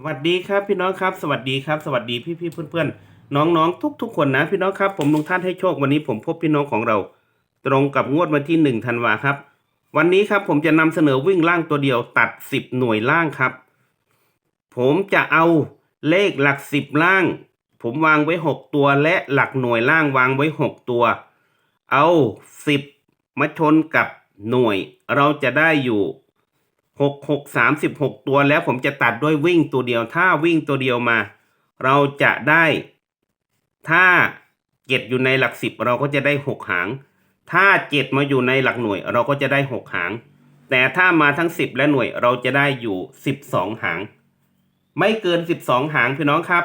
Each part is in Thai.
สวัสดีครับพี่น้องครับสวัสดีครับสวัสดีพี่พี่ๆเพื่อนๆน้องๆทุกคนนะพี่น้องครับ ผมลุงท่านให้โชควันนี้ผมพบพี่น้องของเรา ตรงกับงวดวันที่หนึ่งธันวาครับ วันนี้ครับผมจะนำเสนอวิ่งล่างตัวเดียวตัดสิบหน่วยล่างครับ ผมจะเอาเลขหลักสิบล่าง ผมวางไว้หกตัวและหลักหน่วยล่างวางไว้หกตัว เอาสิบมาชนกับหน่วย เราจะได้อยู่ หกหกสามสิบหกตัวแล้วผมจะตัดด้วยวิ่งตัวเดียว ถ้าวิ่งตัวเดียวมา เราจะได้ ถ้าเจ็ดอยู่ในหลักสิบเราก็จะได้หกหาง ถ้าเจ็ดมาอยู่ในหลักหน่วย เราก็จะได้หกหาง แต่ถ้ามาทั้งสิบและหน่วยเราจะได้อยู่สิบสองหาง ไม่เกินสิบสองหางพี่น้องครับ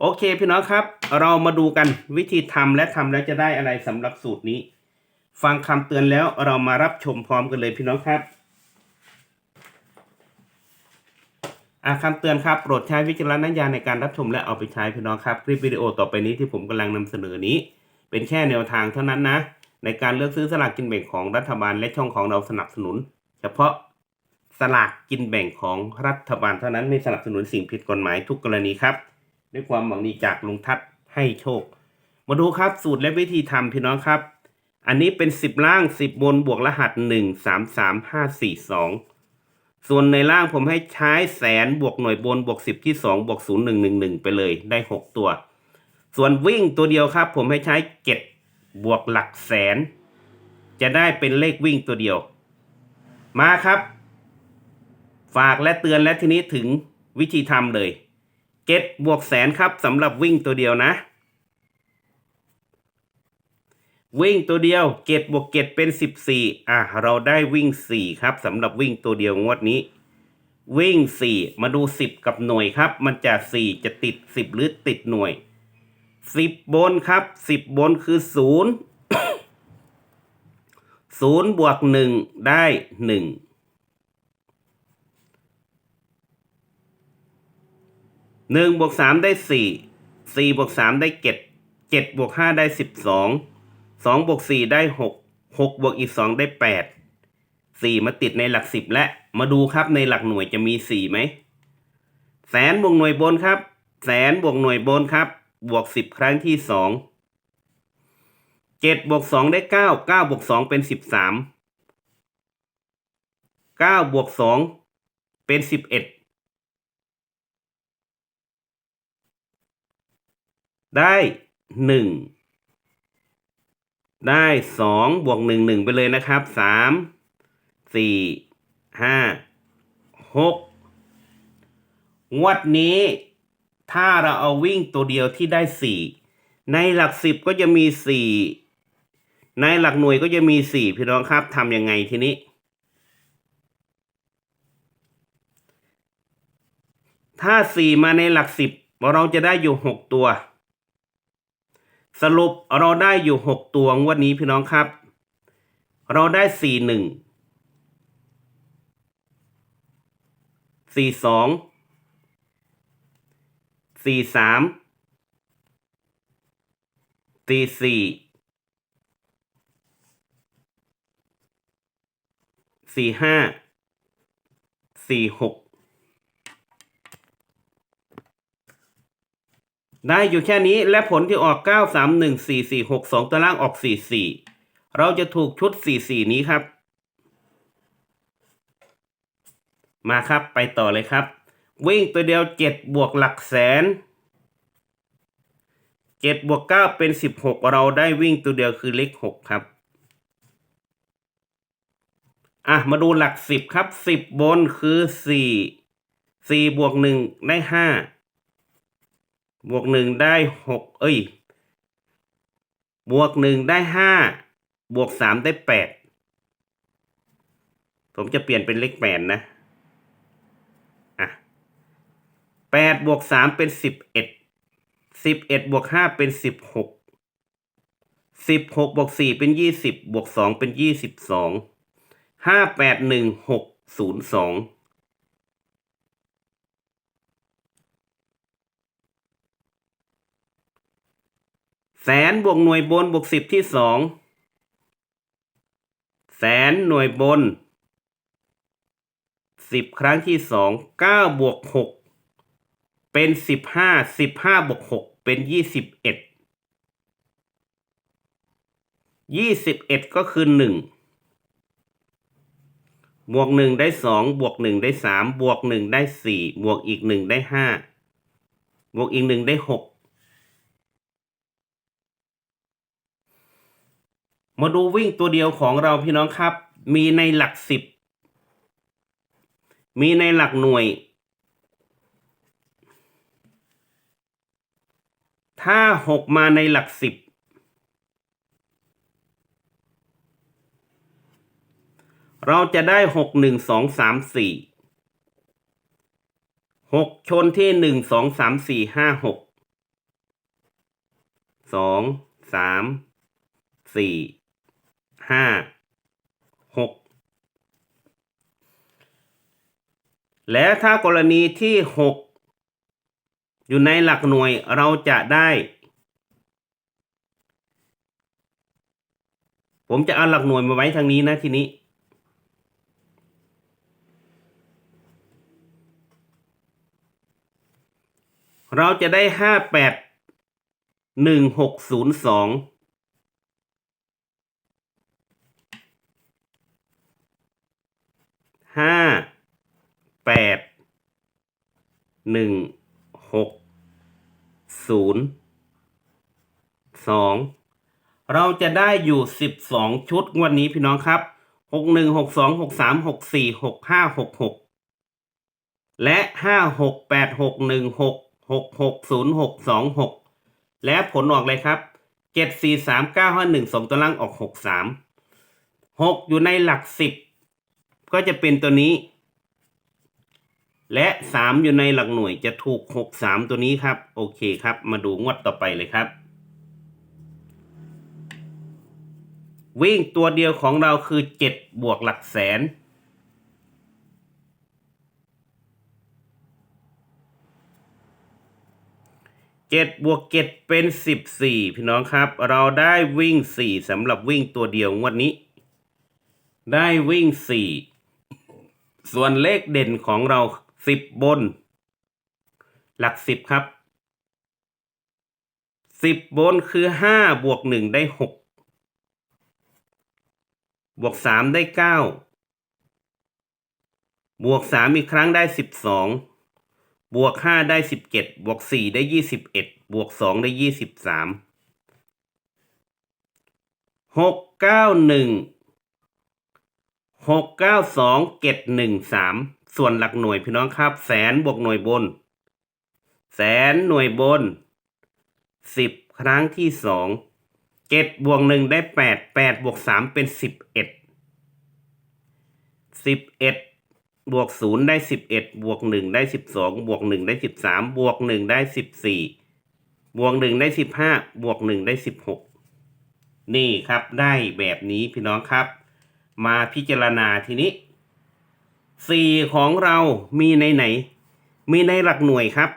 โอเคพี่น้องครับ เรามาดูกันวิธีทำและทำแล้วจะได้อะไรสำหรับสูตรนี้ ฟังคำเตือนแล้วเรามารับชมพร้อมกันเลยพี่น้องครับ อะคำเตือนครับ โปรดใช้วิจารณญาณในการรับชมและเอาไปใช้พี่น้องครับ คลิปวิดีโอต่อไปนี้ที่ผมกำลังนำเสนอนี้ เป็นแค่แนวทางเท่านั้นนะ ในการเลือกซื้อสลากกินแบ่งของรัฐบาลและช่องของเราสนับสนุน เฉพาะสลากกินแบ่งของรัฐบาลเท่านั้นไม่สนับสนุนสิ่งผิดกฎหมายทุกกรณีครับ ด้วยความหวังดีจากลุงทัศน์ให้โชค มาดูครับสูตรและวิธีทำพี่น้องครับ อันนี้เป็น 10 ล่าง 10 บนบวกรหัส 1 3 3 5 4 2 ส่วนในล่างผมให้ใช้แสนบวกหน่วยบนบวก10ที่2บวก0 1 1 1ไปเลยได้6ตัว ส่วนวิ่งตัวเดียวครับ ผมให้ใช้เจ็ดบวกหลักแสน จะได้เป็นเลขวิ่งตัวเดียว มาครับ ฝากและเตือนและทีนี้ถึงวิธีทำเลยเจ็ดบวกแสนครับสำหรับวิ่งตัวเดียวนะ วิ่งตัวเดียวเกตบวกเกตเป็นสิบสี่อะ เราได้วิ่งสี่ครับสำหรับวิ่งตัวเดียวงวดนี้ วิ่งสี่มาดูสิบกับหน่วยครับ มันจะสี่จะติดสิบหรือติดหน่วยสิบบนครับสิบบนคือศูนย์ศูนย์บวกหนึ่งได้หนึ่งหนึ่งบวกสามได้สี่สี่บวกสามได้เจ็ดเจ็ดบวกห้าได้สิบ สองบวกสี่ได้หกหกบวกอีกสองได้แปดสี่มาติดในหลักสิบและมาดูครับในหลักหน่วยจะมีสี่ไหมแสนบวกหน่วยบนครับ แสนบวกหน่วยบนครับ บวกสิบครั้งที่สองเจ็ดบวกสองได้เก้าเก้าบวกสองเป็นสิบสามเก้าบวกสองเป็นสิบเอ็ดได้หนึ่ง ได้สองบวกหนึ่งหนึ่งไปเลยนะครับสามสี่ห้าหกงวดนี้ ถ้าเราเอาวิ่งตัวเดียวที่ได้สี่ในหลักสิบก็จะมีสี่ในหลักหน่วยก็จะมีสี่พี่น้องครับทำยังไงทีนี้ ถ้าสี่มาในหลักสิบเราจะได้อยู่หกตัว สรุปเราได้อยู่หกตัวงวดนี้พี่น้องครับ เราได้สี่หนึ่งสี่สองสี่สามสี่สี่สี่ห้าสี่หก ได้อยู่แค่นี้และผลที่ออก 9 3 1 4 4 6 2 ตัวล่างออก 4 4 เราจะถูกชุด 4 4 นี้ครับ มาครับไปต่อเลยครับ วิ่งตัวเดียว 7 บวกหลักแสน 7 บวก 9 เป็น 16 เราได้วิ่งตัวเดียวคือเลข 6 ครับ อะ มาดูหลัก 10 ครับ 10 บนคือ 4 4 บวก 1 ได้ 5 บวกหนึ่งได้หกเอ้ย บวกหนึ่งได้ห้าบวกสามได้แปดผมจะเปลี่ยนเป็นเลขแปดนะอะแปดบวกสามเป็นสิบเอ็ดสิบเอ็ดบวกห้าเป็นสิบหกสิบหกบวกสี่เป็นยี่สิบบวกสองเป็นยี่สิบสองห้าแปดหนึ่งหกศูนย์สอง แสนบวกหน่วยบนบวกสิบที่สองแสนหน่วยบนสิบครั้งที่สองเก้าบวกหกเป็นสิบห้าสิบห้าบวกหกเป็นยี่สิบเอ็ดยี่สิบเอ็ดก็คือหนึ่งบวกหนึ่งได้สองบวกหนึ่งได้สามบวกหนึ่งได้สี่บวกอีกหนึ่งได้ห้าบวกอีกหนึ่งได้หก มาดูวิ่งตัวเดียวของเราพี่น้องครับ มีในหลักสิบ มีในหลักหน่วย ถ้าหกมาในหลักสิบเราจะได้หกหนึ่งสองสามสี่หกชนที่หนึ่งสองสามสี่ห้าหกสองสามสี่ ห้าหกและถ้ากรณีที่หกอยู่ในหลักหน่วยเราจะได้ ผมจะเอาหลักหน่วยมาไว้ทางนี้นะทีนี้เราจะได้ห้าแปดหนึ่งหกศูนย์สอง ห้าแปดหนึ่งหกศูนย์สองเราจะได้อยู่สิบสองชุดวันนี้พี่น้องครับหกหนึ่งหกสองหกสามหกสี่หกห้าหกหกและห้าหกแปดหกหนึ่งหกหกหกศูนย์หกสองหกและผลออกเลยครับเจ็ดสี่สามเก้าห้าหนึ่งสองตัวล่างออกหกสามหกอยู่ในหลักสิบ ก็จะเป็นตัวนี้ และสามอยู่ในหลักหน่วยจะถูกหกสามตัวนี้ครับ โอเคครับ มาดูงวดต่อไปเลยครับ วิ่งตัวเดียวของเราคือเจ็ดบวกหลักแสนเจ็ดบวกเจ็ดเป็นสิบสี่พี่น้องครับ เราได้วิ่งสี่สำหรับวิ่งตัวเดียวงวดนี้ ได้วิ่งสี่ ส่วนเลขเด่นของเราสิบบน หลักสิบครับสิบบนคือห้าบวกหนึ่งได้หกบวกสามได้เก้าบวกสามอีกครั้งได้สิบสองบวกห้าได้สิบเจ็ดบวกสี่ได้ยี่สิบเอ็ดบวกสองได้ยี่สิบสามหกเก้าหนึ่ง หกเก้าสองเจ็ดหนึ่งสามส่วนหลักหน่วยพี่น้องครับ แสนบวกหน่วยบน แสนหน่วยบนสิบครั้งที่สองเจ็ดบวกหนึ่งได้แปดแปดบวกสามเป็นสิบเอ็ดสิบเอ็ดบวกศูนย์ได้สิบเอ็ดบวกหนึ่งได้สิบสองบวกหนึ่งได้สิบสามบวกหนึ่งได้สิบสี่บวกหนึ่งได้สิบห้าบวกหนึ่งได้สิบหกนี่ครับได้แบบนี้พี่น้องครับ มาพิจารณาทีนี้สี่ของเรามีในไหน มีในหลักหน่วยครับ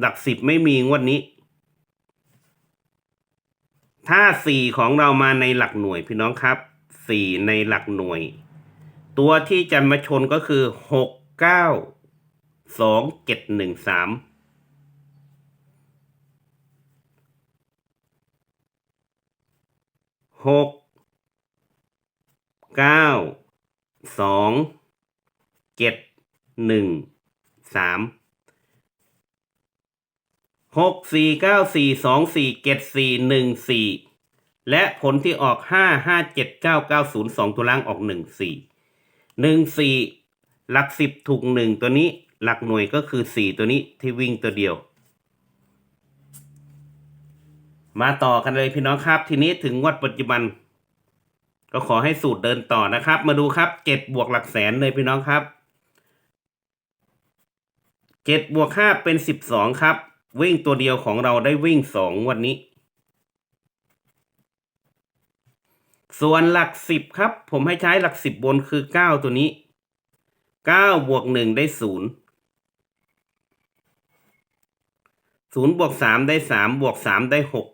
หลักสิบไม่มีงวดนี้ ถ้าสี่ของเรามาในหลักหน่วยพี่น้องครับสี่ในหลักหน่วย ตัวที่จะมาชนก็คือหกเก้าสองเจ็ดหนึ่งสามหก เก้าสองเจ็ดหนึ่งสามหกสี่เก้าสี่สองสี่เจ็ดสี่หนึ่งสี่และผลที่ออกห้าห้าเจ็ดเก้าเก้าศูนย์สองตัวล่างออกหนึ่งสี่หนึ่งสี่หลักสิบถูกหนึ่งตัวนี้หลักหน่วยก็คือสี่ตัวนี้ที่วิ่งตัวเดียว มาต่อกันเลยพี่น้องครับทีนี้ถึงงวดปัจจุบัน ก็ขอให้สูตรเดินต่อนะครับ มาดูครับเจ็ดบวกหลักแสนเลยพี่น้องครับเจ็ดบวกห้าเป็นสิบสองครับ วิ่งตัวเดียวของเราได้วิ่งสองวันนี้ ส่วนหลักสิบครับ ผมให้ใช้หลักสิบบนคือเก้าตัวนี้เก้าบวกหนึ่งได้ศูนย์ศูนย์บวกสามได้สามบวกสามได้หก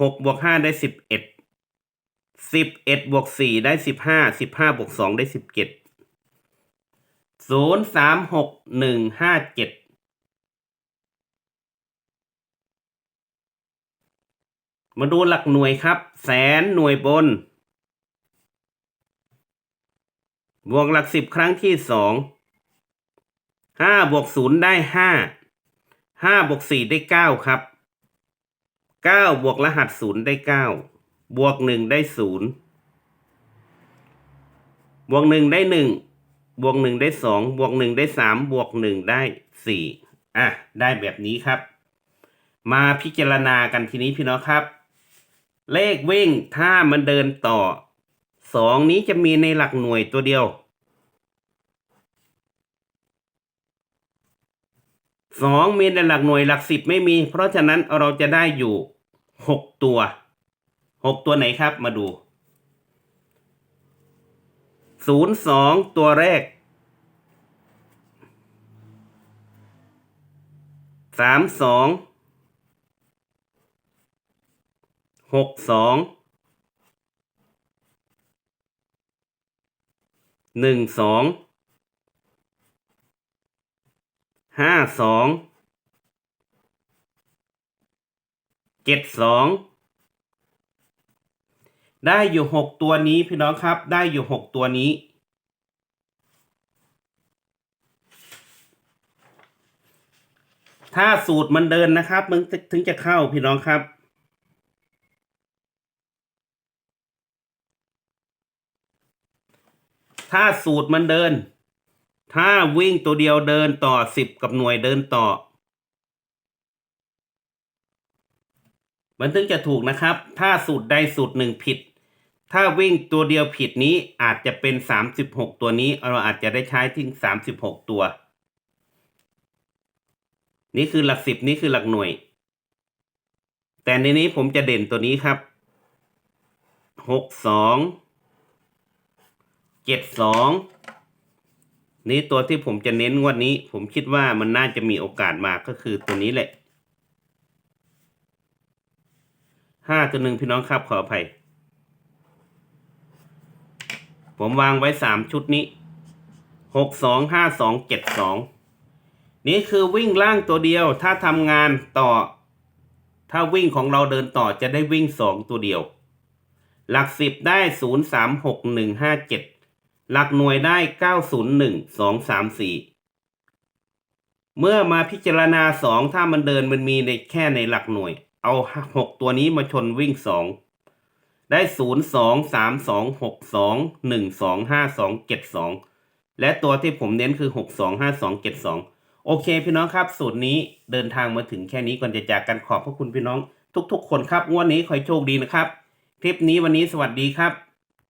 หกบวกห้าได้สิบเอ็ด สิบเอ็ดบวกสี่ได้สิบห้าสิบห้าบวกสองได้สิบเจ็ดศูนย์สามหกหนึ่งห้าเจ็ดมาดูหลักหน่วยครับ แสนหน่วยบน บวกหลักสิบครั้งที่สองห้าบวกศูนย์ได้ห้าห้าบวกสี่ได้เก้าครับเก้าบวกรหัสศูนย์ได้เก้า บวกหนึ่งได้ศูนย์บวกหนึ่งได้หนึ่งบวกหนึ่งได้สองบวกหนึ่งได้สามบวกหนึ่งได้สี่อะ ได้แบบนี้ครับ มาพิจารณากันทีนี้พี่น้องครับ เลขวิ่งถ้ามันเดินต่อสองนี้จะมีในหลักหน่วยตัวเดียวสองมีในหลักหน่วยหลักสิบไม่มี เพราะฉะนั้นเราจะได้อยู่หกตัว หกตัวไหนครับมาดูศูนย์สองตัวแรกสามสองหกสองหนึ่งสองห้าสองเจ็ดสอง ได้อยู่หกตัวนี้พี่น้องครับ ได้อยู่หกตัวนี้ ถ้าสูตรมันเดินนะครับมันถึงจะเข้าพี่น้องครับถ้าสูตรมันเดิน ถ้าวิ่งตัวเดียวเดินต่อสิบกับหน่วยเดินต่อ มันถึงจะถูกนะครับ ถ้าสูตรใดสูตรหนึ่งผิด ถ้าวิ่งตัวเดียวผิดนี้อาจจะเป็นสามสิบหกตัวนี้ เราอาจจะได้ใช้ถึงสามสิบหกตัว นี่คือหลักสิบนี่คือหลักหน่วย แต่ในนี้ผมจะเด่นตัวนี้ครับหกสองเจ็ดสองนี่ตัวที่ผมจะเน้นงวดนี้ ผมคิดว่ามันน่าจะมีโอกาสมาก็คือตัวนี้แหละห้าตัวหนึ่งพี่น้องครับขออภัย ผมวางไว้สามชุดนี้หกสองห้าสองเจ็ดสองนี่คือวิ่งล่างตัวเดียว ถ้าทำงานต่อ ถ้าวิ่งของเราเดินต่อจะได้วิ่งสองตัวเดียว หลักสิบได้ศูนย์สามหกหนึ่งห้าเจ็ดหลักหน่วยได้เก้าศูนย์หนึ่งสองสามสี่เมื่อมาพิจารณาสองถ้ามันเดินมันมีในแค่ในหลักหน่วย เอาหกตัวนี้มาชนวิ่งสอง ได้ศูนย์สองสามสองหกสองหนึ่งสองห้าสองเจ็ดสองและตัวที่ผมเน้นคือหกสองห้าสองเจ็ดสองโอเคพี่น้องครับ สูตรนี้เดินทางมาถึงแค่นี้ก่อนจะจากกันขอบพระคุณพี่น้อง ทุกๆ คนครับงวดนี้ขอให้โชคดีนะครับ คลิปนี้วันนี้สวัสดีครับ